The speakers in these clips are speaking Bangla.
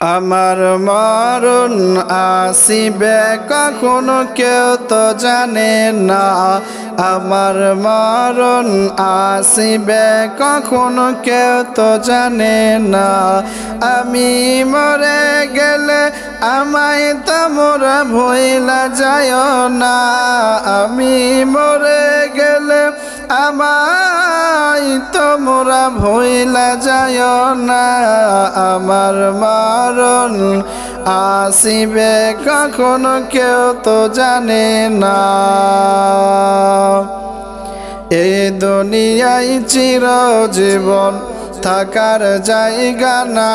আমার মরণ আসিবে কখনো কেউ তো জানে না। আমার মরণ আসিবে কখনো কেউ তো জানে না। আমি মরে গেলে আমায় তোমরা ভইলা যায় না। আমি মরে গেলে আমায় তোমরা ভইলা যায় না, আমার মারণ আসিবে, কখনো কেউ তো জানে না। এই দুনিয়ায় চির জীবন থাকার জায়গা না।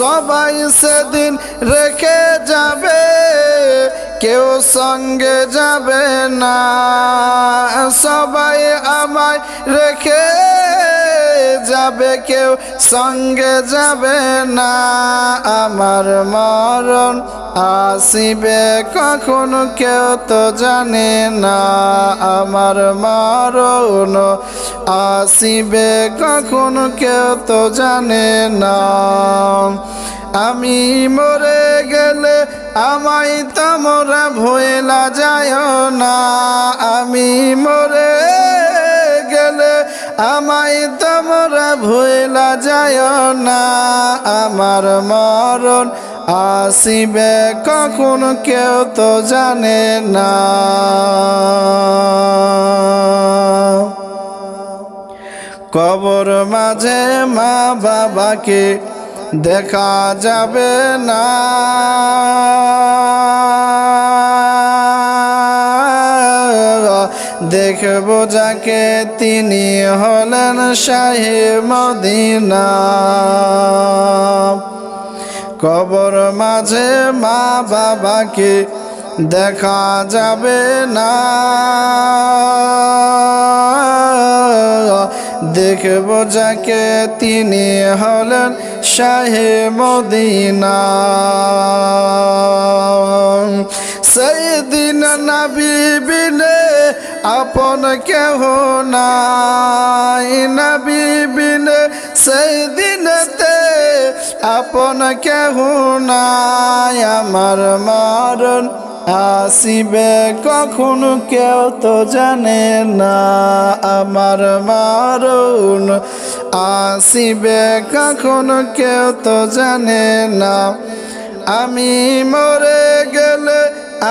সবাই সেদিন রেখে যাবে কেউ সঙ্গে যাবে না। সবাই আমায় রেখে যাবে কেউ, সঙ্গে যাবে না। আমার মরণ আসিবে কখন কেউ তো জানে না। আমার মরণ আসিবে কখন কেউ তো জানে না। আমি মরে গেলে আমায় তোমরা ভোলা যায় না। আমি মরে আমায় তোমরা ভুলা যায় না। আমার মরণ আসিবে কখন কেউ তো জানে না। কবর মাঝে মা বাবাকে দেখা যাবে না। দেখব যাকে তিনি হলেন শাহে মদিনা। কবর মাঝে মা বাবাকে দেখা যাবে না। দেখব যাকে তিনি হলেন শাহে মদিনা। সেই দিন নবী বিনে আপন কেহ নাই। নবী বিনে সেই দিনতে আপন কেহ নাই। আমার মরণ আসিবে কখন কেউ তো জানে না। আমার মারুন আসিবে কখন কেউ তো জানে না। আমি মরে